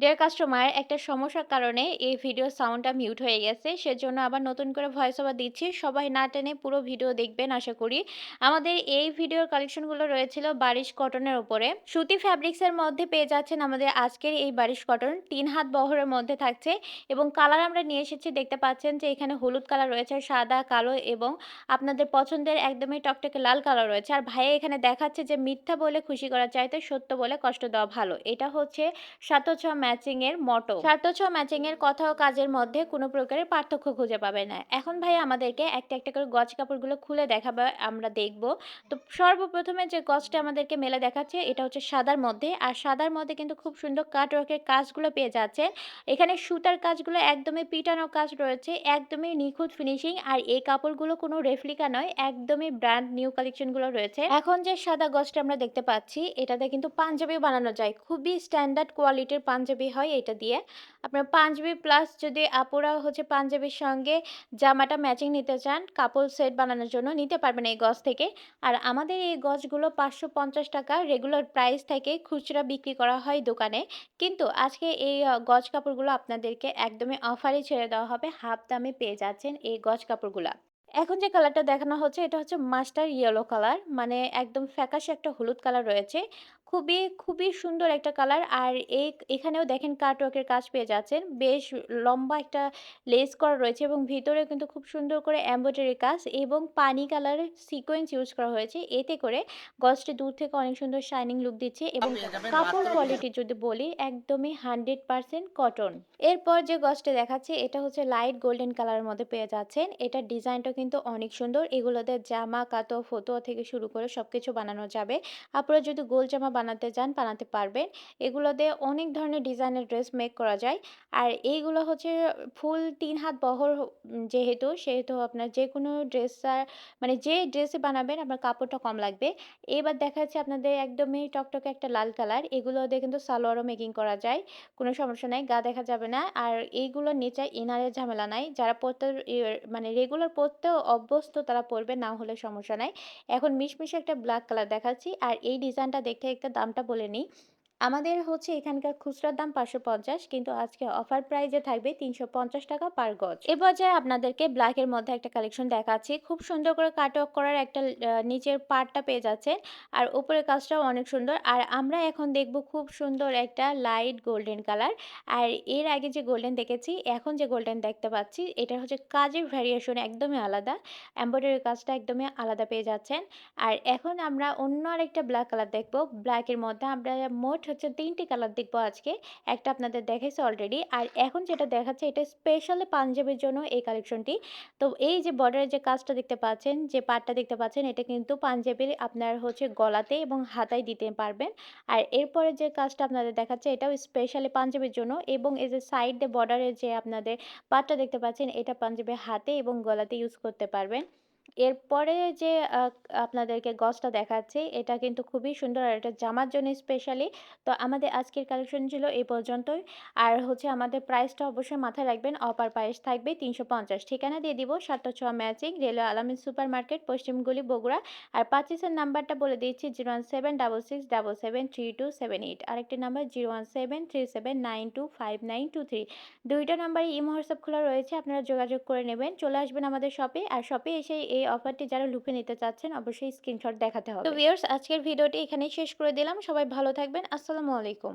Deer customer একটা সমস্যার কারণে এই ভিডিও সাউন্ডটা মিউট হয়ে গেছে, সেজন্য আবার নতুন করে ভয়েস ওভার দিচ্ছি। সবাই না টেনে পুরো ভিডিও দেখবেন, আশা করি। আমাদের এই ভিডিওর কালেকশনগুলো রয়েছিল বারিশ কটনের উপরে সুতি ফ্যাব্রিক্সের মধ্যে পেয়ে যাচ্ছেন আমাদের আজকের এই বারিশ কটন তিন হাত বহরের মধ্যে থাকছে এবং কালার আমরা নিয়ে এসেছি, দেখতে পাচ্ছেন যে এখানে হলুদ কালার রয়েছে, সাদা, কালো এবং আপনাদের পছন্দের একদমই টকটকে লাল কালার রয়েছে। আর ভাইয়া এখানে দেখাচ্ছে যে মিথ্যা বলে খুশি করা চাইতে সত্য বলে কষ্ট দেওয়া ভালো। এটা হচ্ছে সাতচ ম্যাচিং এর মটো সার্থ ম্যাচিং এর কথা ও কাজের মধ্যে কোনো প্রকারের পার্থক্য খুঁজে পাবে না। এখন ভাই আমাদেরকে একটা একটা করে গজ কাপড়গুলো খুলে দেখাবে, আমরা দেখব। তো সর্বপ্রথমে যে গজটা আমাদেরকে মেলে দেখাচ্ছে, এটা হচ্ছে সাদার মধ্যে। আর সাদার মধ্যে কিন্তু খুব সুন্দর কাটওয়ার্কের কাজগুলো পেয়ে যাচ্ছে এখানে সুতার কাজগুলো একদমই পিটানো কাজ রয়েছে, একদমই নিখুঁত ফিনিশিং আর এই কাপড়গুলো কোনো রেফ্লিকা নয়, একদমই ব্র্যান্ড নিউ কালেকশনগুলো রয়েছে। এখন যে সাদা গজটা আমরা দেখতে পাচ্ছি, এটাতে কিন্তু পাঞ্জাবি বানানো যায়। খুবই স্ট্যান্ডার্ড কোয়ালিটির পাঞ্জাবি পাঞ্জাবি হয় এটা দিয়ে। আপনার পাঞ্জাবি প্লাস যদি আপুরা হচ্ছে পাঞ্জাবির সঙ্গে জামাটা ম্যাচিং নিতে চান কাপড় সেট বানানোর জন্য নিতে পারবেন এই গজ থেকে। আর আমাদের এই গজগুলো পাঁচশো পঞ্চাশ টাকা রেগুলার প্রাইস থেকে খুচরা বিক্রি করা হয় দোকানে। কিন্তু আজকে এই গজ কাপড়গুলো আপনাদেরকে একদমই অফারে ছেড়ে দেওয়া হবে হাফ দামে পেয়ে যাচ্ছেন এই গজ কাপড়গুলো। এখন যে কালারটা দেখানো হচ্ছে, এটা হচ্ছে মাস্টার ইয়েলো কালার মানে একদম ফ্যাকাশে একটা হলুদ কালার রয়েছে। খুবই খুবই সুন্দর একটা কালার। আর এই এখানেও দেখেন কাটওয়ার্কের কাজ পেয়ে যাচ্ছেন। বেশ লম্বা একটা লেস করা রয়েছে এবং ভিতরে কিন্তু খুব সুন্দর করে এমব্রয়ডারি কাজ এবং পানি কালারের সিকোয়েন্স ইউজ করা হয়েছে। এতে করে গজটি দূর থেকে অনেক সুন্দর শাইনিং লুক দিচ্ছে এবং কাপড় কোয়ালিটি যদি বলি একদমই হান্ড্রেড পারসেন্ট কটন এরপর যে গজটি দেখাচ্ছে এটা হচ্ছে লাইট গোল্ডেন কালারের মধ্যে পেয়ে যাচ্ছেন। এটার ডিজাইনটা কিন্তু অনেক সুন্দর। এগুলোতে জামা কাতো ফতো থেকে শুরু করে সব কিছু বানানো যাবে। আপনারা যদি গোল জামা বানাতে চান, বানাতে পারবেন। এগুলো দিয়ে অনেক ধরনের ডিজাইনের ড্রেস মেক করা যায়। আর এইগুলো হচ্ছে ফুল তিন হাত বহর যেহেতু, সেহেতু আপনার যে কোনো ড্রেসার মানে যে ড্রেসে বানাবেন, আপনার কাপড়টা কম লাগবে। এবার দেখা যাচ্ছে আপনাদের একদমই টকটকে একটা লাল কালার। এগুলো দিয়ে কিন্তু সালোয়ারও মেকিং করা যায়, কোনো সমস্যা নাই, গা দেখা যাবে না। আর এইগুলোর নিচে ইনারের ঝামেলা নাই। যারা পরতে মানে রেগুলার পরতেও অভ্যস্ত তারা পরবে না হলে সমস্যা নাই। এখন মিশমিশে একটা ব্ল্যাক কালার দেখাচ্ছি। আর এই ডিজাইনটা দেখে একটা দামটা বলে নিই। আমাদের হচ্ছে এখানকার খুচরার দাম পাঁচশো পঞ্চাশ, কিন্তু আজকে অফার প্রাইজে থাকবে তিনশো পঞ্চাশ টাকা পার গজ। এ পর্যায়ে আপনাদেরকে ব্ল্যাকের মধ্যে একটা কালেকশন দেখাচ্ছি। খুব সুন্দর করে কাট অফ করার একটা নিচের পার্টটা পেয়ে যাচ্ছে আর উপরের কাজটাও অনেক সুন্দর। আর আমরা এখন দেখব খুব সুন্দর একটা লাইট গোল্ডেন কালার আর এর আগে যে গোল্ডেন দেখেছি, এখন যে গোল্ডেন দেখতে পাচ্ছি এটা হচ্ছে কাজের ভ্যারিয়েশন একদমই আলাদা। এম্ব্রয়ডারি কাজটা একদমই আলাদা পেয়ে যাচ্ছেন। আর এখন আমরা অন্য আরেকটা ব্ল্যাক কালার দেখব। ব্ল্যাকের মধ্যে আমরা মোট হচ্ছে তিনটি কালার দেখব আজকে। একটা আপনাদের দেখাইছে অলরেডি আর এখন যেটা দেখাচ্ছে এটা স্পেশালি পাঞ্জাবের জন্য এই কালেকশনটি তো এই যে বর্ডারের যে কাজটা দেখতে পাচ্ছেন, যে পাটটা দেখতে পাচ্ছেন, এটা কিন্তু পাঞ্জাবির আপনার হচ্ছে গলাতে এবং হাতায় দিতে পারবেন। আর এরপরে যে কাজটা আপনাদের দেখাচ্ছে, এটাও স্পেশালি পাঞ্জাবের জন্য এবং এই যে সাইড দিয়ে বর্ডারের যে আপনাদের পাটটা দেখতে পাচ্ছেন, এটা পাঞ্জাবের হাতে এবং গলাতে ইউজ করতে পারবেন। এরপরে যে আপনাদেরকে গজটা দেখাচ্ছি, এটা কিন্তু খুবই সুন্দর আর এটা জামার জন্য স্পেশালি তো আমাদের আজকের কালেকশন ছিল এই পর্যন্তই। আর হচ্ছে আমাদের প্রাইসটা অবশ্যই মাথায় রাখবেন অপার প্রাইস থাকবে তিনশো পঞ্চাশ। ঠিকানা দিয়ে দিব সাতটা ছ matching railway Alamin super market পশ্চিমগুলি Bogura. আর পার্চেসের নাম্বারটা বলে দিচ্ছি zero one seven double six double seven three two seven eight আরেকটি number zero one seven three seven nine two five nine two three দুইটা নাম্বারই ইমো হোয়াটসঅ্যাপ খোলা রয়েছে, আপনারা যোগাযোগ করে নেবেন। চলে আসবেন আমাদের শপে আর শপে এসে এই এই অফারটি যারা লুপে নিতে চাচ্ছেন অবশ্যই স্ক্রিনশট দেখাতে হবে। তো ভিউয়ার্স আজকের ভিডিওটি এখানেই শেষ করে দিলাম। সবাই ভালো থাকবেন। আসসালামু আলাইকুম।